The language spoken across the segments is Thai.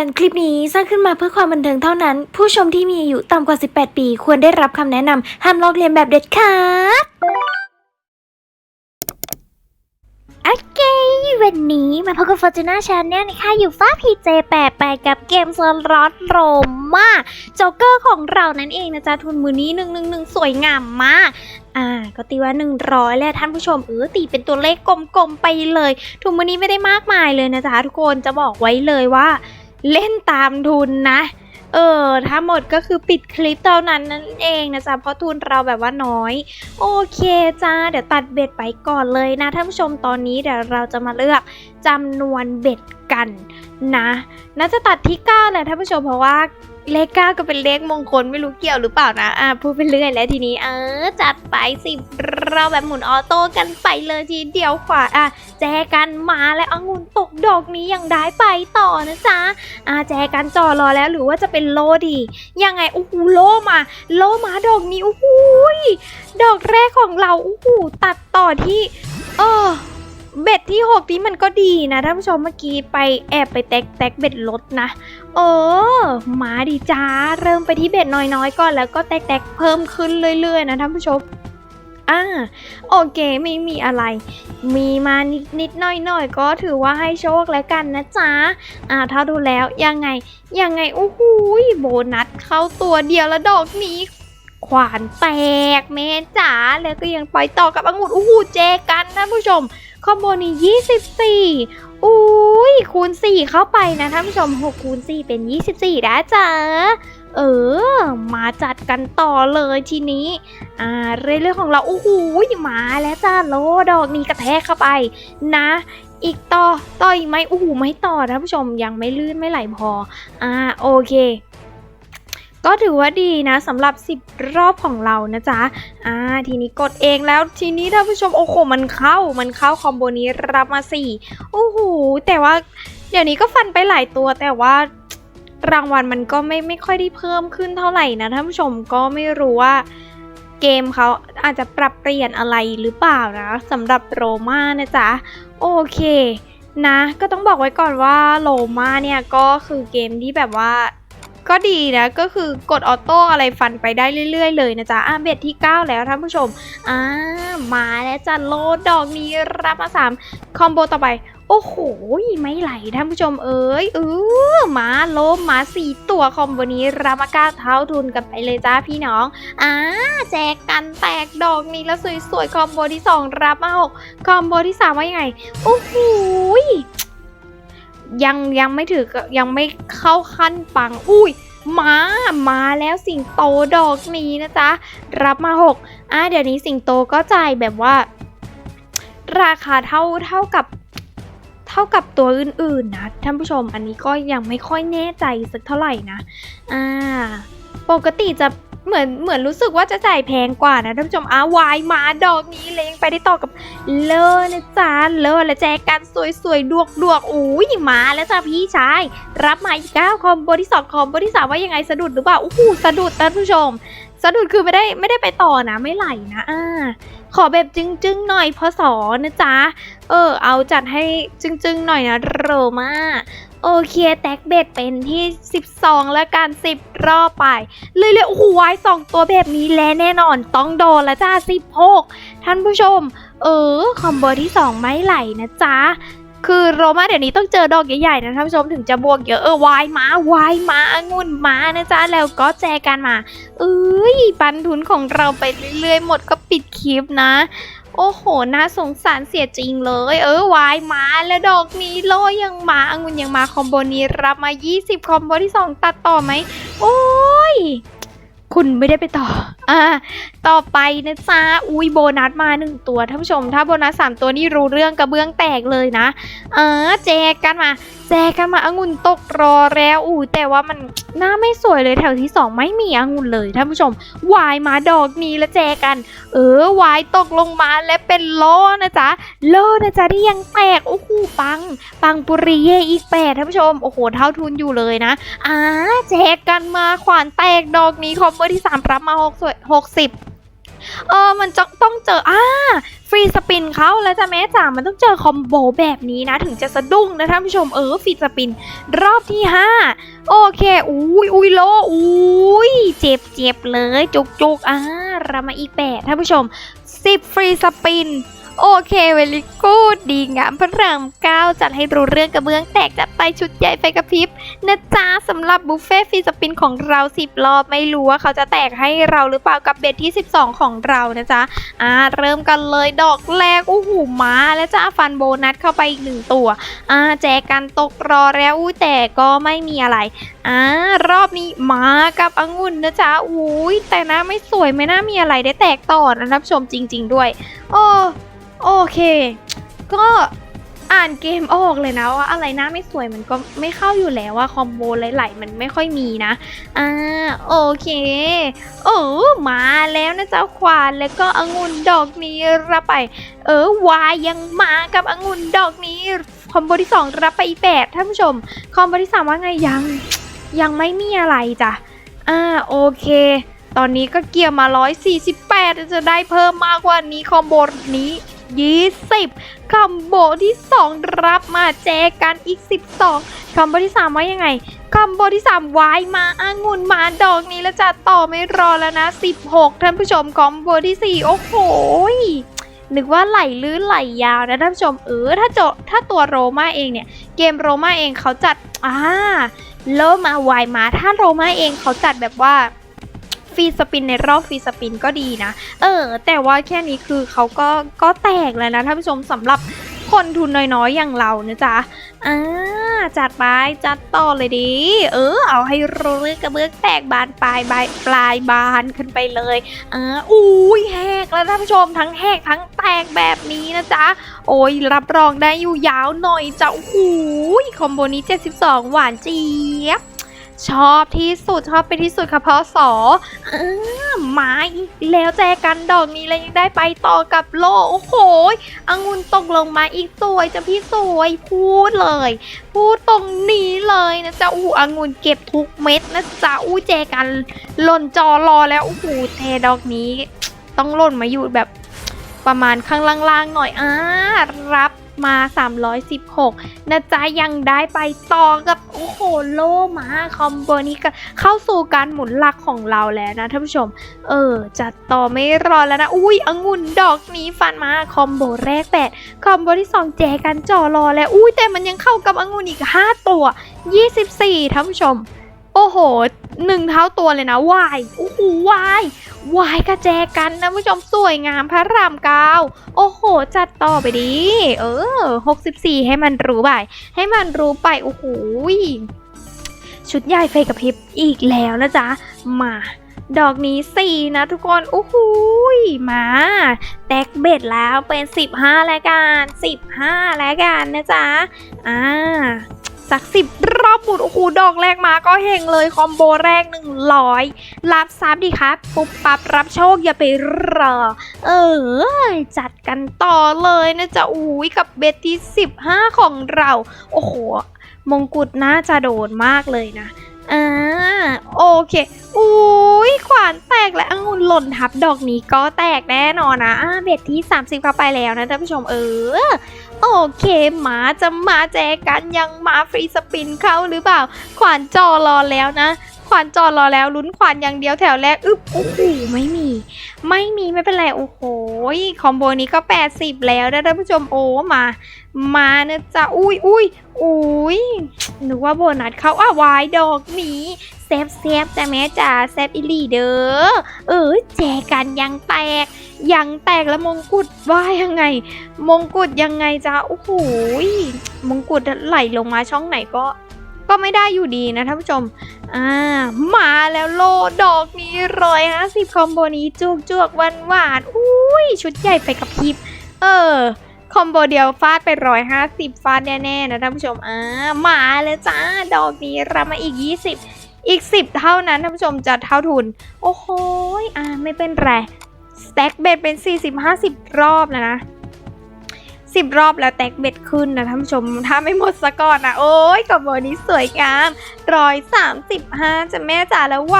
อนคลิปนี้สร้างขึ้นมาเพื่อความบันเทิงเท่านั้น ผู้ชมที่มีอายุต่ำกว่า 18 ปี ควรได้รับคำแนะนำห้ามลอกเลียนแบบเด็ดขาดโอเค วันนี้มาพบกับ Fortuna Channel นะคะอยู่ฟ้าพีเจแปะไปกับเกมโซนรอดโรมาโจ๊กเกอร์ของเรานั่นเองนะจ๊ะ ทุนมือนี้หนึ่งหนึ่งหนึ่งสวยงามมากอ่าก็ตีว่า100แล้วท่านผู้ชมเออตีเป็นตัวเลขกลมๆไปเลย ทุนมือนี้ไม่ได้มากมายเลยนะจ๊ะทุกคนจะบอกไว้เลยว่า เล่นตามทุนนะ เออถ้าหมดก็คือปิดคลิปเท่านั้นนั่นเองนะจ๊ะเพราะทุนเราแบบว่าน้อย โอเคจ้าเดี๋ยวตัดเบ็ดไปก่อนเลยนะท่านผู้ชมตอนนี้เดี๋ยวเราจะมาเลือกจำนวนเบ็ดกันนะน่าจะตัดที่9แหละท่านผู้ชมเพราะว่า เลข9ก็เป็นเลขมงคลไม่รู้เกี่ยวหรือเปล่านะ อะพูดไปเรื่อยแล้วทีนี้เออ จัดไปสิเราแบบหมุนออโต้กันไปเลยทีเดียวขวาอะแจกันมาแล้วองุ่นตกดอกนี้ยังได้ไปต่อนะจ๊ะอ่าแจกันจ่อรอแล้วหรือว่าจะเป็นโลดี ยังไงโอ้โหโลมา โลมาดอกนี้โอ้โหยดอกแรกของเราโอ้โหตัดต่อที่เออเบ็ดที่หกนี้มันก็ดีนะท่านผู้ชมเมื่อกี้ไปแอบไปแตกแตกเบ็ดลดนะ เออมาดีจ้า เริ่มไปที่เบ็ดน้อยๆก่อนแล้วก็แตกแตกเพิ่มขึ้นเรื่อยๆนะท่านผู้ชม อ่า โอเคไม่มีอะไร มีมานิดนิดๆหน่อยๆก็ถือว่าให้โชคแล้วกันนะจ๊ะ อ่าถ้าดูแล้วยังไง ยังไงโอ้โหโบนัสเข้าตัวเดียวแล้วดอกนี้ขวานแตกแม่จ๋าแล้วก็ยังปล่อยต่อกับองุ่นอู้หูเจกันท่านผู้ชมคอมโบนี้24อุ้ ยคูณ 4 เข้าไปนะท่านผู้ชม 6 คูณ 4 เป็น 24นะจ๊ะเออ มาจัดกันต่อเลยทีนี้ อ่า เรื่องของเราโอ้โหมาแล้วจ้าโลดอกนี้กระแทกเข้าไปนะ อีกต่อต่ออีกไหมโอ้โหไม่ต่อท่านผู้ชมยังไม่ลื่นไม่ไหลพอ อ่าโอเค ก็ถือว่าดีนะสำหรับ 10 รอบของเรานะจ๊ะ อ่า ทีนี้กดเองแล้วทีนี้ท่านผู้ชมโอ้โหมันเข้า มันเข้าคอมโบนี้รับมา4โอ้โหแต่ว่าเดี๋ยวนี้ก็ฟันไปหลายตัวแต่ว่ารางวัลมันก็ไม่ไม่ค่อยได้เพิ่มขึ้นเท่าไหร่นะท่านผู้ชมก็ไม่รู้ว่าเกมเขาอาจจะปรับเปลี่ยนอะไรหรือเปล่านะสำหรับโรมานะจ๊ะ โอเคนะ ก็ต้องบอกไว้ก่อนว่าโลมาเนี่ยก็คือเกมที่แบบว่า ก็ดีนะก็คือกดออโต้อะไรฟันไปได้เรื่อย ๆ เลยนะจ๊ะอะเบ็ดที่ 9 แล้วท่านผู้ชมอ่ามาแล้วจ้ะโลดอกนี้รับมา 3 คอมโบต่อไป โอ้โห ไม่ไหลท่านผู้ชมเอ้ยเออมาโลมมาสี่ตัวคอมโบนี้รับมาก้าเท้าทุนกันไปเลยจ้าพี่น้องอ่าแจกกันแตกดอกนี้แล้วสวยๆคอมโบที่ 2 รับมา6คอมโบที่3ว่ายังไงโอ้โห ยังยังไม่ถือยังไม่เข้าขั้นปัง อุ้ยมามาแล้วสิงโตดอกนี้นะจ๊ะ รับมา 6อะเดี๋ยวนี้สิงโตก็จ่ายแบบว่า ราคาเท่าเท่ากับเท่ากับตัวอื่นๆนะท่านผู้ชมอันนี้ก็ยังไม่ค่อยแน่ใจสักเท่าไหร่นะ อ่า ปกติจะ เหมือนเหมือนรู้สึกว่าจะจ่ายแพงกว่านะท่านผู้ชมอ้าวายมาดอกนี้เลยยังไปได้ต่อกับเลอนะจ๊ะเลอและแจกันสวยๆดวกดวกอุ้ยมาแล้วจ้ะพี่ชาย รับมาอีกเก้าคอมโบที่สองคอมโบที่สามว่ายังไงสะดุดหรือเปล่าอู้หูสะดุดท่านผู้ชม สะดุดคือไม่ได้ไม่ได้ไปต่อนะไม่ไหลนะอ่าขอแบบจึ้งๆหน่อยพอสอนะจ๊ะเออเอาจัดให้จึ้งๆหน่อยนะโรมา โอเคแท็กเบ็ดเป็นที่ 12 แล้วกัน 10 รอบไปเลยเลยๆโอ้โหวายสองตัวแบบนี้และแน่นอนต้องโดนล้วจ้า16 ท่านผู้ชม เออ คอมโบที่ 2 ไม่ไหลนะจ๊ะ คือโรมาเดี๋ยวนี้ต้องเจอดอกใหญ่ๆนะท่านผู้ชมถึงจะบวกเยอะเออวายมาวายมาองุ่นมานะจ๊ะ แล้วก็แจกันมา เอ้ยปันทุนของเราไปเรื่อยๆ หมดก็ปิดคลิปนะ โอ้โหน่าสงสารเสียจริงเลย เออวายมาแล้วดอกนี้โลยังมาองุ่นยังมาคอมโบนี้รับมา 20 คอมโบที่ 2 ตัดต่อไหม โอ้ย คุณไม่ได้ไปต่อ อ่า ต่อไปนะจ๊ะ อุ้ยโบนัสมาหนึ่งตัวท่านผู้ชม ถ้าโบนัสสามตัวนี่รู้เรื่องกระเบื้องแตกเลยนะ เออแจกกันมา แจกกันมาอางุ่นตกรอแล้วอู้แต่ว่ามันหน้าไม่สวยเลยแถวที่สองไม่มีองุ่นเลยท่านผู้ชม วายมาดอกนี้แล้วแจกกัน เออวายตกลงมาและเป็นโลนะจ๊ะ โลนะจ๊ะที่ยังแตก โอ้โหปัง ปังปุริเยอีกแปดท่านผู้ชม โอ้โหเท่าทุนอยู่เลยนะ อ่าแจกกันมาขวานแตกดอกนี้คอมเบอร์ที่สามรับมาหกสิบเออ มันจะต้องเจอ อ่า ฟรีสปินเขาแล้วจะแม่จ๋ามันต้องเจอคอมโบแบบนี้นะ ถึงจะสะดุ้งนะท่านผู้ชม เออ ฟรีสปิน รอบที่ 5 โอเค อุ้ยอุ้ยโล อุ้ยเจ็บเจ็บเลย จุกจุกอ่าเรามาอีกแปดท่านผู้ชม 10 ฟรีสปิน โอเคเวลิกูดดีงามพระรามเก้าจัดให้รู้เรื่องกระเบื้องแตกจัดไปชุดใหญ่ไฟกระพริบนะจ๊ะสำหรับบุฟเฟ่ต์ฟรีสปินของเรา10รอบไม่รู้ว่าเขาจะแตกให้เราหรือเปล่ากับเบ็ดที่ 12 ของเรานะจ๊ะอ่าเริ่มกันเลยดอกแรกโอ้โหมาแล้วจ้าฟันโบนัสเข้าไปอีกหนึ่งตัวอ่าแจกกันตกรอแล้วอุ้แต่ก็ไม่มีอะไรอ่ารอบนี้มากับองุ่นนะจ๊ะอุ้ยแต่หน้าไม่สวยไม่น่ามีอะไรได้แตกต่อนะท่านผู้ชมจริง ๆ ด้วยโอ้ โอเค ก็อ่านเกมออกเลยนะว่าอะไรหน้าไม่สวยมันก็ไม่เข้าอยู่แล้วว่าคอมโบไหลๆมันไม่ค่อยมีนะอ่าโอเคโอ้มาแล้วนะเจ้าควานแล้วก็องุ่นดอกนี้รับไป เออวายยังมากับองุ่นดอกนี้คอมโบที่สองรับไปอีกแปดท่านผู้ชม คอมโบที่สามว่าไงยังยังไม่มีอะไรจ้ะอ่าโอเค ตอนนี้ก็เกี่ยวมา 148 จะได้เพิ่มมากกว่านี้คอมโบนี้ 20คอมโบที่ 2 รับมาแจกันอีก 12คอมโบที่ 3 ว่ายังไงคอมโบที่ 3 วายมาอางุ่นมาดอกนี้แล้วจะต่อไม่รอแล้วนะ 16 ท่านผู้ชมคอมโบที่ 4 โอ้โหนึกว่าไหลลื่นไหลยาวนะท่านผู้ชมเออถ้าโจถ้าตัวโรมาเองเนี่ย เกมโรมาเองเขาจัดอ่าเริ่มมาวายมาถ้าโรมาเองเขาจัดแบบว่า ฟรีสปินในรอบฟรีสปินก็ดีนะ เออ แต่ว่าแค่นี้คือเขาก็ก็แตกแล้วนะท่านผู้ชมสำหรับคนทุนน้อยๆ อย่างเรานะจ๊ะอ่าจัดไปจัดต่อเลยดีเออ เอาให้รู้เรื่องกระเบื้องแตกบานปลายบายปลายบานขึ้นไปเลยอ่าอุ้ยแหกแล้วท่านผู้ชมทั้งแหกทั้งแตกแบบนี้นะจ๊ะ โอ้ยรับรองได้อยู่ยาวหน่อยจ้ะโอ้โหคอมโบนี้ 72 หวานเจี๊ยบ ชอบที่สุดชอบไปที่สุดค่ะพอสอเออมาอีกแล้วแจกันดอกนี้แล้วยังได้ไปต่อกับโลโอ้โหองุ่นตกลงมาอีกสวยจะพี่สวยพูดเลย พูดตรงนี้เลยนะจ๊ะอู้องุ่นเก็บทุกเม็ดนะจ๊ะอู้แจกันหล่นจอรอแล้วโอ้โหเทดอกนี้ ต้องหล่นมาอยู่แบบประมาณข้างล่างๆหน่อยอ่ารับ มา 316 นะจ๊ะ ยังได้ไปต่อกับ โอ้โห โลมาคอมโบนี้ก็เข้าสู่การหมุนหลักของเราแล้วนะท่านผู้ชม เออ จัดต่อไม่รอแล้วนะ อุ้ยองุ่นดอกนี้ฟันมาคอมโบแรกแปดคอมโบที่ 2 แจกันจ่อรอแล้ว อุ้ยแต่มันยังเข้ากับองุ่นอีก 5 ตัว 24ท่านผู้ชม โอ้โหหนึ่งเท่าตัวเลยนะวายโอ้โหวาย วายกระแจกันนะผู้ชมสวยงามพระรามเก้าโอ้โห จัดต่อไปดี เออ 64 ให้มันรู้ไปให้มันรู้ไป โอ้โหชุดใหญ่ไฟกระพริบอีกแล้วนะจ๊ะ มา ดอกนี้สี่นะทุกคนโอ้โหมา แตกเบ็ดแล้วเป็น 15 แล้วกัน 15 แล้วกันนะจ๊ะ อ่า สักสิบรอบบุดโอ้โหดอกแรกมาก็เฮงเลยคอมโบแรก100รับซับดีครับปุ๊บปับรับโชคอย่าไปรอ เออ จัดกันต่อเลยนะจ๊ะอุ้ยกับเบ็ดที่15ของเรา โอ้โห มงกุฎน่าจะโดนมากเลยนะอ่าโอเค อุ้ยขวานแตกและองุ่นหล่นทับดอกนี้ก็แตกแน่นอนนะอ่าเบ็ดที่ 30เข้าไปแล้วนะท่านผู้ชมเออ โอเคหมาจะมาแจกันยังมาฟรีสปินเข้าหรือเปล่า ขวานจอรอแล้วนะ ขวานจอรอแล้วลุ้นขวานอย่างเดียวแถวแรกอึ๊บโอ้โหไม่มี ไม่มีไม่เป็นไรโอ้โหคอมโบนี้ก็ 80 แล้วนะท่านผู้ชมโอ้มา มานะจ๊ะอุ้ยอุ้ยอุ้ยนึกว่าโบนัสเขาอะวายดอกนี้ ซฟเซฟแต่แม่จ๋าเซฟอิลีเด้อเออแจกันยังแตก ยังแตกแล้วมงกุฎว่ายังไง มงกุฎยังไงจ๊ะโอ้โหมงกุฎไหลลงมาช่องไหนก็ ก็ไม่ได้อยู่ดีนะท่านผู้ชม อ่า มาแล้วโลดอกนี้ร้อยห้าสิบคอมโบนี้จุกจวกหวานหวานอุ้ยชุดใหญ่ไปกับพิบเออคอมโบเดียวฟาดไปร้อยห้าสิบฟาดแน่ๆนะท่านผู้ชม อ่า มาแล้วจ้า ดอกนี้รับมาอีกยี่สิบ อีกสิบเท่านั้นท่านผู้ชมจะเท่าทุน โอ้โหอ่าไม่เป็นไรสแต็กเบ็ดเป็น 40-50 รอบแล้วนะ 10รอบแล้วแตกเบ็ดขึ้นนะท่านผู้ชมถ้าไม่หมดซะก่อนนะโอ้ยกับโบนี้สวยงามร้อยสามสิบห้าจะแม่จ๋าแล้วไหว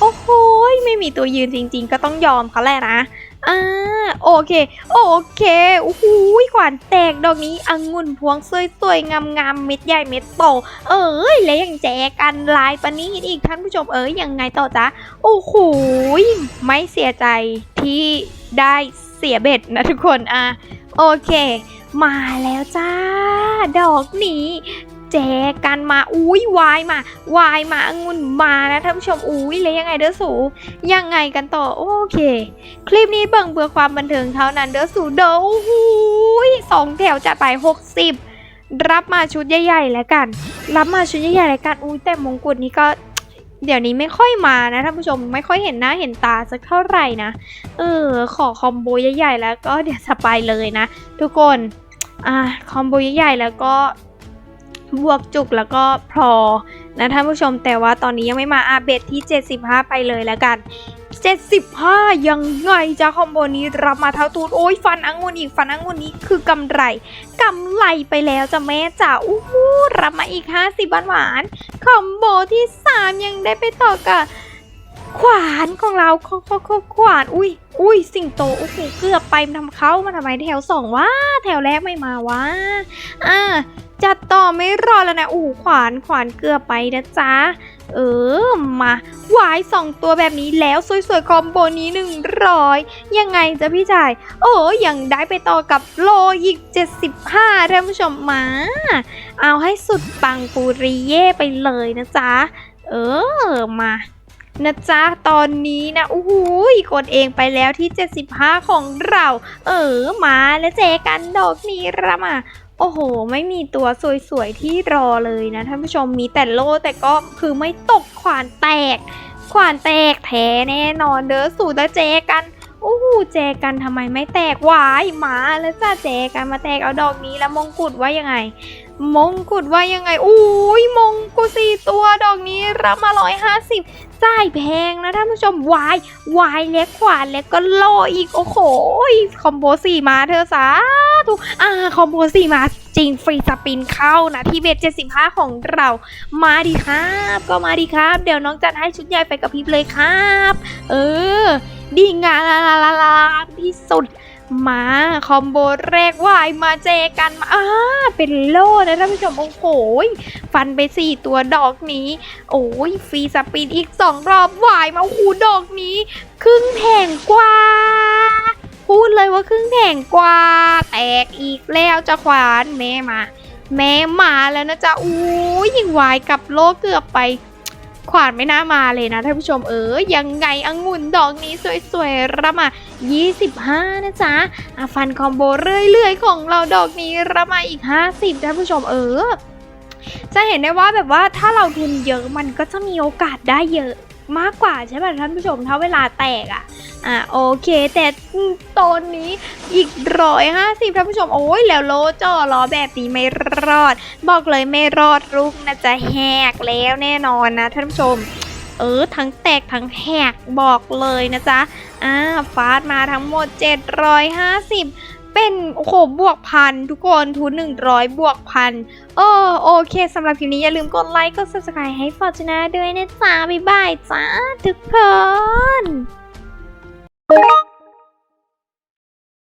โอ้โหยไม่มีตัวยืนจริง ๆ ก็ต้องยอมเขาแหละนะอ่าโอเค โอเคโอ้โหขวานแตกดอกนี้องุ่นพวงสวยๆงามๆเม็ดใหญ่เม็ดโต เอ้ยแล้วยังแจกันลายปานนี้อีกท่านผู้ชมเอ้ยยังไงต่อจ๊ะโอ้โหไม่เสียใจที่ได้เสียเบ็ดนะทุกคนอะ โอเค มาแล้วจ้า ดอกนี้แจกันมา อุ้ยวายมา วายมาองุ่นมานะท่านผู้ชม อุ้ยแล้วยังไงเด้อสู ยังไงกันต่อ โอเค คลิปนี้เบิ่งเพื่อความบันเทิงเท่านั้นเด้อสูเด้อโอ้โหยสองแถวจัดไป 60 รับมาชุดใหญ่ๆแล้วกัน รับมาชุดใหญ่ๆแล้วกัน อุ้ยแต่มงกุฎนี้ก็ เดี๋ยวนี้ไม่ค่อยมานะท่านผู้ชมไม่ค่อยเห็นหน้าเห็นตาสักเท่าไหร่นะเออขอคอมโบใหญ่ๆแล้วก็เดี๋ยวจะไปเลยนะ ทุกคนอ่าคอมโบใหญ่ๆแล้วก็บวกจุกแล้วก็พอนะท่านผู้ชมแต่ว่าตอนนี้ยังไม่มาอาเบตที่ 75 ไปเลยแล้วกัน 75 ยังไงจ้าคอมโบนี้รับมาเท่าตูดโอ้ยฟันองุ่นอีกฟันองุ่นนี้คือกำไรกำไรไปแล้วจ้ะแม่จ๋าอู้หูรับมาอีก 50บาทหวานๆคอมโบที่ 3 ยังได้ไปต่อกับขวานของเราขขขขวาน อุ้ยอุ้ยสิงโตโอ้โหเกือบไปทำเขามาทำไมแถวสองวะแถวแรกไม่มาวะอ่าจัดต่อไม่รอแล้วนะอู้ขวานขวานเกลือไปนะจ๊ะ เออ มาวายสองตัวแบบนี้แล้วสวยๆคอมโบนี้หนึ่งร้อยยังไงจะพี่จ่าย โอ้ยังได้ไปต่อกับโลอีก 75ท่านผู้ชมมา เอาให้สุดปังปูริเย่ไปเลยนะจ๊ะ เออ มานะจ๊ะ ตอนนี้นะอู้หูกดเองไปแล้วที่ 75 ของเรา เออ มาแล้วเจอกันดอกนี้ละมา โอ้โห ไม่มีตัวสวยๆที่รอเลยนะท่านผู้ชมมีแต่โล่แต่ก็คือไม่ตกขวานแตก ขวานแตกแท้แน่นอนเด้อสู่ตาเจกันโอ้โหเจกันทำไมไม่แตกวายหมาแล้วจ้าเจกันมาแตกเอาดอกนี้แล้วมงกุฎว่ายังไง มงกุฎว่ายังไงอุ้ยมงกุฎสี่ตัวดอกนี้รับมาร้อยห้าสิบจ่ายแพงนะท่านผู้ชมวายวายเล็กขวานเล็กก็โลอีก โอ้โหคอมโบสี่มาเธอสาธุอ่าคอมโบสี่มาจริงฟรีสปินเข้านะที่เวท75ของเรา มาดีครับ ก็มาดีครับ เดี๋ยวน้องจัดให้ชุดใหญ่ไปกับพิบเลยครับ เออ ดีงามลาลาลาลาที่สุด มาคอมโบแรกวายมาเจกันมาอ่าเป็นโล่นะท่านผู้ชมโอ้โหฟันไปสี่ตัวดอกนี้ โอ้ยฟรีสปินอีกสองรอบวายมาโอ้โหดอกนี้ ครึ่งแผงกว่าพูดเลยว่าครึ่งแผงกว่า แตกอีกแล้วจะขวานแม่มา แม่มาแล้วนะจ๊ะอู้ยยิงวายกับโลเกือบไป ขวานไม่น่ามาเลยนะท่านผู้ชมเออยังไงองุ่นดอกนี้สวยๆระมา 25 นะจ๊ะอะฟันคอมโบเรื่อยๆ ของเราดอกนี้ระมาอีก 50ท่านผู้ชมเออจะเห็นได้ว่าแบบว่าถ้าเราทุนเยอะมันก็จะมีโอกาสได้เยอะ มากกว่าใช่ไหมท่านผู้ชมถ้าเวลาแตกอะอะโอเค แต่ตอนนี้อีกร้อยห้าสิบท่านผู้ชมโอ้ยแล้วโลจ่อล้อแบบนี้ไม่รอด บอกเลยไม่รอดลูกนะจะแหกแล้วแน่นอนนะท่านผู้ชม เออทั้งแตกทั้งแหกบอกเลยนะจ๊ะอ่าฟาดมาทั้งหมด 750 เป็นโอ้โหบวกพันทุกคนทุน100 บวกพันเออโอเคสำหรับคลิปนี้อย่าลืมกดไลค์กด subscribe ให้ฟอร์จูนาด้วยนะจ๊ะบ๊ายบายจ้าทุกคน